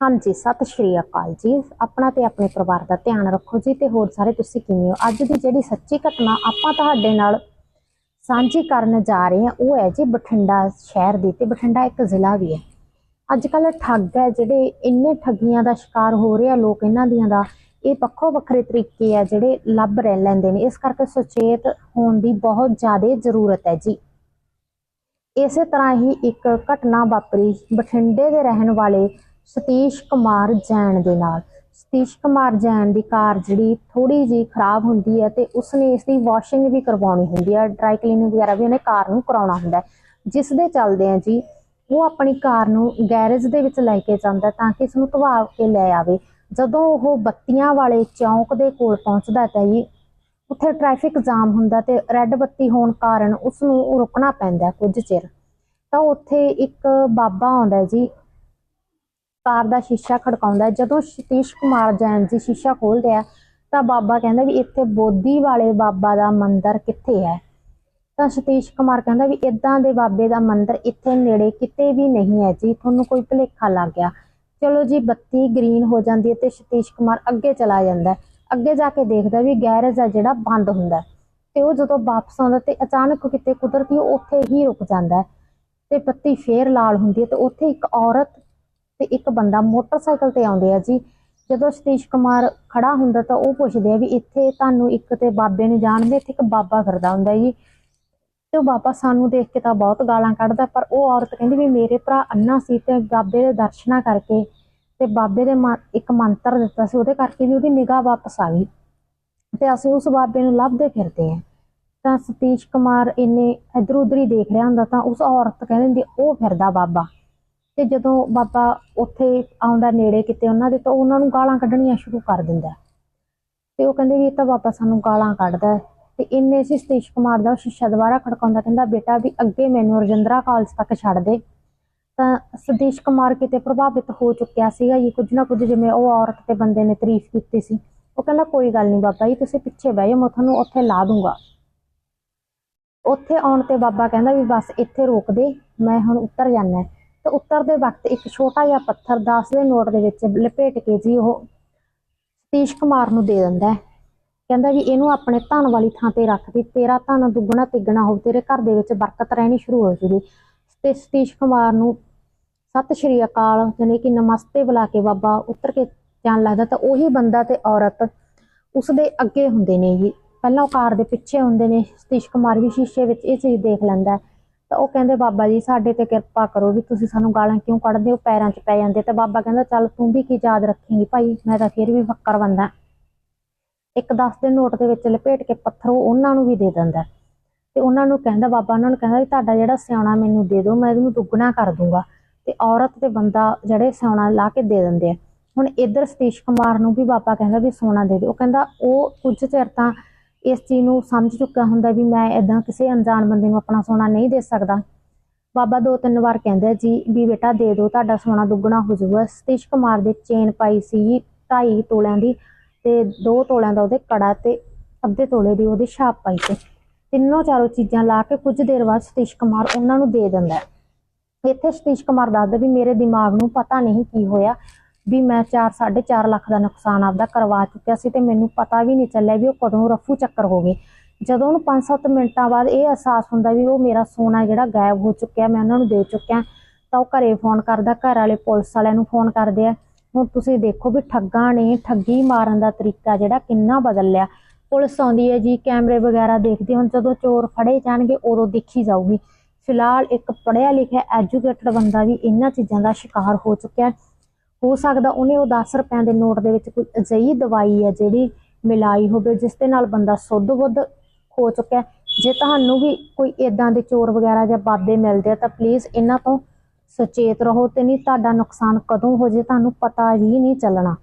ਹਾਂਜੀ, ਸਤਿ ਸ਼੍ਰੀ ਅਕਾਲ ਜੀ। ਆਪਣਾ ਤੇ ਆਪਣੇ ਪਰਿਵਾਰ ਦਾ ਧਿਆਨ ਰੱਖੋ ਜੀ ਤੇ ਹੋਰ ਸਾਰੇ ਤੁਸੀਂ ਕਿਵੇਂ ਹੋ? ਅੱਜ ਦੀ ਜਿਹੜੀ ਸੱਚੀ ਘਟਨਾ ਆਪਾਂ ਤੁਹਾਡੇ ਨਾਲ ਸਾਂਝੀ ਕਰਨ ਜਾ ਰਹੇ ਹਾਂ, ਉਹ ਹੈ ਜੀ ਬਠਿੰਡਾ ਸ਼ਹਿਰ ਦੀ ਤੇ ਬਠਿੰਡਾ ਇੱਕ ਜ਼ਿਲ੍ਹਾ ਵੀ ਹੈ। ਅੱਜ ਕੱਲ ਠੱਗ ਹੈ ਜਿਹੜੇ ਇੰਨੇ ਠੱਗੀਆਂ ਦਾ ਸ਼ਿਕਾਰ ਹੋ ਰਹੇ ਆ, ਲੋਕ ਇਹਨਾਂ ਦੀਆਂ ਦਾ। ਇਹ ਵੱਖੋ ਵੱਖਰੇ ਤਰੀਕੇ ਆ ਜਿਹੜੇ ਲੱਭ ਰਹਿ ਲੈਂਦੇ ਨੇ। ਇਸ ਕਰਕੇ ਸੁਚੇਤ ਹੋਣ ਦੀ ਬਹੁਤ ਜ਼ਿਆਦਾ ਜ਼ਰੂਰਤ ਹੈ ਜੀ। ਇਸੇ ਤਰ੍ਹਾਂ ਹੀ ਇੱਕ ਘਟਨਾ ਵਾਪਰੀ ਬਠਿੰਡੇ ਦੇ ਰਹਿਣ ਵਾਲੇ ਸਤੀਸ਼ ਕੁਮਾਰ ਜੈਨ ਦੇ ਨਾਲ। ਸਤੀਸ਼ ਕੁਮਾਰ ਜੈਨ ਦੀ ਕਾਰ ਜਿਹੜੀ ਥੋੜੀ ਜੀ ਖਰਾਬ ਹੁੰਦੀ ਹੈ ਤੇ ਉਸਨੇ ਇਸ ਦੀ ਵਾਸ਼ਿੰਗ ਵੀ ਕਰਵਾਉਣੀ ਹੁੰਦੀ ਹੈ। ਡਰਾਈ ਕਲੀਨਿੰਗ ਵਗੈਰਾ ਵੀ ਉਹਨੇ ਕਾਰ ਨੂੰ ਕਰਾਉਣਾ ਹੁੰਦਾ ਹੈ। ਜਿਸ ਦੇ ਚੱਲਦੇ ਆ ਜੀ, ਉਹ ਆਪਣੀ ਕਾਰ ਨੂੰ ਗੈਰੇਜ ਦੇ ਵਿੱਚ ਲੈ ਕੇ ਜਾਂਦਾ ਤਾਂ ਕਿ ਇਸ ਨੂੰ ਧਵਾ ਕੇ ਲੈ ਆਵੇ। ਜਦੋਂ ਉਹ ਬੱਤੀਆਂ ਵਾਲੇ ਚੌਂਕ ਦੇ ਕੋਲ ਪਹੁੰਚਦਾ ਤਾਂ ਜੀ, ਉੱਥੇ ਟ੍ਰੈਫਿਕ ਜਾਮ ਹੁੰਦਾ ਤੇ ਰੈੱਡ ਬੱਤੀ ਹੋਣ ਕਾਰਨ ਉਸ ਨੂੰ ਰੁਕਣਾ ਪੈਂਦਾ ਕੁਝ ਚਿਰ। ਤਾਂ ਉੱਥੇ ਇੱਕ ਬਾਬਾ ਆਉਂਦਾ ਜੀ ਕਾਰ ਦਾ ਸ਼ੀਸ਼ਾ ਖੜਕਾਉਂਦਾ ਜਦੋਂ ਸਤੀਸ਼ ਕੁਮਾਰ ਜੈਨ ਜੀ ਸ਼ੀਸ਼ਾ ਖੋਲਦੇ ਆ, ਤਾਂ ਬਾਬਾ ਕਹਿੰਦਾ ਵੀ ਇੱਥੇ ਬੋਧੀ ਵਾਲੇ ਬਾਬਾ ਦਾ ਮੰਦਿਰ ਕਿੱਥੇ ਹੈ? ਤਾਂ ਸਤੀਸ਼ ਕੁਮਾਰ ਕਹਿੰਦਾ ਵੀ ਇਦਾਂ ਦੇ ਬਾਬੇ ਦਾ ਮੰਦਿਰ ਇੱਥੇ ਨੇੜੇ ਕਿਤੇ ਵੀ ਨਹੀਂ ਹੈ ਜੀ, ਤੁਹਾਨੂੰ ਕੋਈ ਭੁਲੇਖਾ ਲੱਗ ਗਿਆ। ਚਲੋ ਜੀ, ਬੱਤੀ ਗ੍ਰੀਨ ਹੋ ਜਾਂਦੀ ਹੈ ਤੇ ਸਤੀਸ਼ ਕੁਮਾਰ ਅੱਗੇ ਚਲਾ ਜਾਂਦਾ ਅੱਗੇ ਜਾ ਕੇ ਦੇਖਦਾ ਵੀ ਗੈਰੇਜ ਆ ਜਿਹੜਾ, ਬੰਦ ਹੁੰਦਾ ਤੇ ਉਹ ਜਦੋਂ ਵਾਪਸ ਆਉਂਦਾ ਤੇ ਅਚਾਨਕ ਕਿਤੇ ਕੁਦਰਤੀ ਉਹ ਉੱਥੇ ਹੀ ਰੁਕ ਜਾਂਦਾ ਤੇ ਬੱਤੀ ਫੇਰ ਲਾਲ ਹੁੰਦੀ ਹੈ ਤੇ ਉੱਥੇ ਇੱਕ ਔਰਤ ਤੇ ਇੱਕ ਬੰਦਾ ਮੋਟਰਸਾਈਕਲ ਤੇ ਆਉਂਦੇ ਆ ਜੀ। ਜਦੋਂ ਸਤੀਸ਼ ਕੁਮਾਰ ਖੜਾ ਹੁੰਦਾ ਤਾਂ ਉਹ ਪੁੱਛਦੇ ਆ ਵੀ ਇੱਥੇ ਤੁਹਾਨੂੰ ਇੱਕ ਤੇ ਬਾਬੇ ਨੂੰ ਜਾਣਦੇ ਇੱਥੇ ਇੱਕ ਬਾਬਾ ਫਿਰਦਾ ਹੁੰਦਾ ਜੀ। ਤੇ ਉਹ ਬਾਬਾ ਸਾਨੂੰ ਦੇਖ ਕੇ ਤਾਂ ਬਹੁਤ ਗਾਲਾਂ ਕੱਢਦਾ, ਪਰ ਉਹ ਔਰਤ ਕਹਿੰਦੀ ਵੀ ਮੇਰੇ ਭਰਾ ਅੰਨਾ ਸੀ ਤੇ ਬਾਬੇ ਦੇ ਦਰਸ਼ਨਾਂ ਕਰਕੇ ਤੇ ਬਾਬੇ ਦੇ ਮੰ- ਇੱਕ ਮੰਤਰ ਦਿੱਤਾ ਸੀ, ਉਹਦੇ ਕਰਕੇ ਵੀ ਉਹਦੀ ਨਿਗਾਹ ਵਾਪਸ ਆ ਗਈ। ਤੇ ਅਸੀਂ ਉਸ ਬਾਬੇ ਨੂੰ ਲੱਭਦੇ ਫਿਰਦੇ ਆਂ। ਤਾਂ ਸਤੀਸ਼ ਕੁਮਾਰ ਇੰਨੇ ਇਧਰ ਉਧਰ ਹੀ ਦੇਖ ਰਿਹਾ ਹੁੰਦਾ ਤਾਂ ਉਸ ਔਰਤ ਕਹਿੰਦੀ ਹੁੰਦੀ ਉਹ ਫਿਰਦਾ ਬਾਬਾ। ਤੇ ਜਦੋਂ ਬਾਬਾ ਉੱਥੇ ਆਉਂਦਾ ਨੇੜੇ ਕਿਤੇ ਉਹਨਾਂ ਦੇ, ਤਾਂ ਉਹਨਾਂ ਨੂੰ ਗਾਲਾਂ ਕੱਢਣੀਆਂ ਸ਼ੁਰੂ ਕਰ ਦਿੰਦਾ ਤੇ ਉਹ ਕਹਿੰਦੇ ਵੀ ਇਹ ਤਾਂ ਬਾਬਾ ਸਾਨੂੰ ਗਾਲਾਂ ਕੱਢਦਾ ਹੈ। ਤੇ ਇੰਨੇ ਸੀ ਸਤੀਸ਼ ਕੁਮਾਰ ਦਾ, ਉਹ ਸ਼ੀਸ਼ਾ ਦੁਬਾਰਾ ਖੜਕਾਉਂਦਾ ਕਹਿੰਦਾ, ਬੇਟਾ ਵੀ ਅੱਗੇ ਮੈਨੂੰ ਰਜਿੰਦਰਾ ਕਾਲਜ ਤੱਕ ਛੱਡ ਦੇ। ਤਾਂ ਸਤੀਸ਼ ਕੁਮਾਰ ਕਿਤੇ ਪ੍ਰਭਾਵਿਤ ਹੋ ਚੁੱਕਿਆ ਸੀਗਾ ਜੀ, ਕੁਝ ਨਾ ਕੁਝ ਜਿਵੇਂ ਉਹ ਔਰਤ ਤੇ ਬੰਦੇ ਨੇ ਤਾਰੀਫ ਕੀਤੀ ਸੀ। ਉਹ ਕਹਿੰਦਾ, ਕੋਈ ਗੱਲ ਨਹੀਂ ਬਾਬਾ ਜੀ, ਤੁਸੀਂ ਪਿੱਛੇ ਬਹਿ ਜਾਓ, ਮੈਂ ਤੁਹਾਨੂੰ ਉੱਥੇ ਲਾ ਦੂੰਗਾ। ਉੱਥੇ ਆਉਣ ਤੇ ਬਾਬਾ ਕਹਿੰਦਾ ਵੀ, ਬਸ ਇੱਥੇ ਰੋਕ ਦੇ, ਮੈਂ ਹੁਣ ਉੱਤਰ ਜਾਣਾ ਤੇ ਉਤਰਦੇ ਵਕਤ ਇੱਕ ਛੋਟਾ ਜਿਹਾ ਪੱਥਰ 10 ਦੇ ਨੋਟ ਦੇ ਵਿੱਚ ਲਪੇਟ ਕੇ ਜੀ ਉਹ ਸਤੀਸ਼ ਕੁਮਾਰ ਨੂੰ ਦੇ ਦਿੰਦਾ ਹੈ। ਕਹਿੰਦਾ ਜੀ, ਇਹਨੂੰ ਆਪਣੇ ਧਨ ਵਾਲੀ ਥਾਂ ਤੇ ਰੱਖ ਦੇ। ਤੇਰਾ ਧਨ ਦੁੱਗਣਾ ਤਿੱਗਣਾ ਹੋਵੇ ਤੇਰੇ ਘਰ ਦੇ ਵਿੱਚ ਬਰਕਤ ਰਹਿਣੀ ਸ਼ੁਰੂ ਹੋ ਜੂਗੀ। ਤੇ ਸਤੀਸ਼ ਕੁਮਾਰ ਨੂੰ ਸਤਿ ਸ਼੍ਰੀ ਅਕਾਲ ਜਾਣੀ ਕਿ ਨਮਸਤੇ ਬੁਲਾ ਕੇ ਬਾਬਾ ਉੱਤਰ ਕੇ ਜਾਣ ਲੱਗਦਾ ਤਾਂ ਉਹੀ ਬੰਦਾ ਤੇ ਔਰਤ ਉਸ ਦੇ ਅੱਗੇ ਹੁੰਦੇ ਨੇ ਜੀ। ਪਹਿਲਾਂ ਉਹ ਕਾਰ ਦੇ ਪਿੱਛੇ ਹੁੰਦੇ ਨੇ। ਸਤੀਸ਼ ਕੁਮਾਰ ਵੀ ਸ਼ੀਸ਼ੇ ਵਿੱਚ ਇਹ ਚੀਜ਼ ਦੇਖ ਲੈਂਦਾ ਹੈ। ਤਾਂ ਉਹ ਕਹਿੰਦੇ, ਬਾਬਾ ਜੀ, ਸਾਡੇ ਤੇ ਕਿਰਪਾ ਕਰੋ ਵੀ ਤੁਸੀਂ ਸਾਨੂੰ ਗਾਲਾਂ ਕਿਉਂ ਕੱਢਦੇ ਹੋ? ਪੈਰਾਂ 'ਚ ਪੈ ਜਾਂਦੇ ਤੇ ਬਾਬਾ ਕਹਿੰਦਾ, ਚੱਲ ਤੂੰ ਵੀ ਕੀ ਯਾਦ ਰੱਖੇਂਗੀ ਭਾਈ, ਮੈਂ ਤਾਂ ਫਿਰ ਵੀ ਫੱਕਰ ਬੰਦਾ। ਇੱਕ 10 ਦੇ ਨੋਟ ਦੇ ਵਿੱਚ ਲਪੇਟ ਕੇ ਪੱਥਰ ਉਹ ਉਹਨਾਂ ਨੂੰ ਵੀ ਦੇ ਦਿੰਦਾ ਤੇ ਉਹਨਾਂ ਨੂੰ ਕਹਿੰਦਾ, ਬਾਬਾ ਉਹਨਾਂ ਨੂੰ ਕਹਿੰਦਾ ਵੀ ਤੁਹਾਡਾ ਜਿਹੜਾ ਸਿਆਣਾ ਮੈਨੂੰ ਦੇ ਦਿਓ, ਮੈਂ ਇਹਨੂੰ ਦੁੱਗਣਾ ਕਰ ਦੂੰਗਾ। ਤੇ ਔਰਤ ਤੇ ਬੰਦਾ ਜਿਹੜੇ ਸਿਆਣਾ ਲਾ ਕੇ ਦੇ ਦਿੰਦੇ ਆ। ਹੁਣ ਇੱਧਰ ਸਤੀਸ਼ ਕੁਮਾਰ ਨੂੰ ਵੀ ਬਾਬਾ ਕਹਿੰਦਾ ਵੀ ਸੋਨਾ ਦੇ ਦਿਓ। ਉਹ ਕਹਿੰਦਾ, ਉਹ ਕੁਝ ਚਿਰ ਤਾਂ ਇਸ ਚੀਜ਼ ਨੂੰ ਸਮਝ ਚੁੱਕਿਆ ਹੁੰਦਾ ਵੀ ਮੈਂ ਇਦਾਂ ਕਿਸੇ ਅਣਜਾਣ ਬੰਦੇ ਨੂੰ ਆਪਣਾ ਸੋਨਾ ਨਹੀਂ ਦੇ ਸਕਦਾ। ਬਾਬਾ ਦੋ ਤਿੰਨ ਵਾਰ ਕਹਿੰਦਾ ਜੀ ਵੀ ਬੇਟਾ ਦੇ ਦਿਓ, ਤੁਹਾਡਾ ਸੋਨਾ ਦੁੱਗਣਾ ਹੋ ਜਾਊਗਾ। ਸਤੀਸ਼ ਕੁਮਾਰ ਦੇ ਚੇਨ ਪਾਈ ਸੀ 2.5 ਤੋਲਿਆਂ ਦੀ ਤੇ 2 ਤੋਲਿਆਂ ਦਾ ਉਹਦੇ ਕੜਾ ਤੇ ਅੱਧੇ ਤੋਲੇ ਦੀ ਉਹਦੀ ਛਾਪ ਪਾਈ ਸੀ। ਤਿੰਨੋਂ ਚਾਰੋਂ ਚੀਜ਼ਾਂ ਲਾ ਕੇ ਕੁਝ ਦੇਰ ਬਾਅਦ ਸਤੀਸ਼ ਕੁਮਾਰ ਉਹਨਾਂ ਨੂੰ ਦੇ ਦਿੰਦਾ। ਇੱਥੇ ਸਤੀਸ਼ ਕੁਮਾਰ ਦੱਸਦਾ ਵੀ ਮੇਰੇ ਦਿਮਾਗ ਨੂੰ ਪਤਾ ਨਹੀਂ ਕੀ ਹੋਇਆ। ਵੀ ਮੈਂ 4 4.5 ਲੱਖ ਦਾ ਨੁਕਸਾਨ ਆਪਦਾ ਕਰਵਾ ਚੁੱਕਿਆ ਸੀ ਤੇ ਮੈਨੂੰ ਪਤਾ ਵੀ ਨਹੀਂ ਚੱਲਿਆ ਵੀ ਉਹ ਕਦੋਂ ਰਫੂ ਚੱਕਰ ਹੋ ਗਏ। ਜਦੋਂ ਉਹਨੂੰ 5-7 ਮਿੰਟਾਂ ਬਾਅਦ ਇਹ ਅਹਿਸਾਸ ਹੁੰਦਾ ਵੀ ਉਹ ਮੇਰਾ ਸੋਨਾ ਜਿਹੜਾ ਗਾਇਬ ਹੋ ਚੁੱਕਿਆ, ਮੈਂ ਉਹਨਾਂ ਨੂੰ ਦੇ ਚੁੱਕਿਆ, ਤਾਂ ਉਹ ਘਰੇ ਫੋਨ ਕਰਦਾ ਘਰ ਵਾਲੇ ਪੁਲਿਸ ਵਾਲਿਆਂ ਨੂੰ ਫੋਨ ਕਰਦੇ ਆ, ਹੁਣ ਤੁਸੀਂ ਦੇਖੋ ਵੀ ਠੱਗਾਂ ਨੇ, ਠੱਗੀ ਮਾਰਨ ਦਾ ਤਰੀਕਾ ਜਿਹੜਾ ਕਿੰਨਾ ਬਦਲ ਲਿਆ ਪੁਲਿਸ ਆਉਂਦੀ ਹੈ ਜੀ, ਕੈਮਰੇ ਵਗੈਰਾ ਦੇਖਦੇ ਹੁਣ ਜਦੋਂ ਚੋਰ ਫੜੇ ਜਾਣਗੇ, ਉਦੋਂ ਦੇਖੀ ਜਾਊਗੀ। ਫਿਲਹਾਲ ਇੱਕ ਪੜ੍ਹਿਆ ਲਿਖਿਆ ਐਜੂਕੇਟਡ ਬੰਦਾ ਵੀ ਇਹਨਾਂ ਚੀਜ਼ਾਂ ਦਾ ਸ਼ਿਕਾਰ ਹੋ ਚੁੱਕਿਆ। ਹੋ ਸਕਦਾ ਉਹਨੇ ਉਹ 10 ਰੁਪਏ ਦੇ ਨੋਟ ਦੇ ਵਿੱਚ ਕੋਈ ਅਜਿਹੀ ਦਵਾਈ ਹੈ ਜਿਹੜੀ ਮਿਲਾਈ ਹੋਵੇ, ਜਿਸ ਦੇ ਨਾਲ ਬੰਦਾ ਸੁੱਧ ਬੁੱਧ ਹੋ ਚੁੱਕਿਆ ਜੇ ਤੁਹਾਨੂੰ ਵੀ ਕੋਈ ਇਦਾਂ ਦੇ ਚੋਰ ਵਗੈਰਾ ਜਾਂ ਬਾਬੇ ਮਿਲਦੇ ਆ ਤਾਂ ਪਲੀਜ਼ ਇਹਨਾਂ ਤੋਂ ਸੁਚੇਤ ਰਹੋ ਤੇ ਨਹੀਂ ਤੁਹਾਡਾ ਨੁਕਸਾਨ ਕਦੋਂ ਹੋ ਜੇ, ਤੁਹਾਨੂੰ ਪਤਾ ਹੀ ਨਹੀਂ ਚੱਲਣਾ।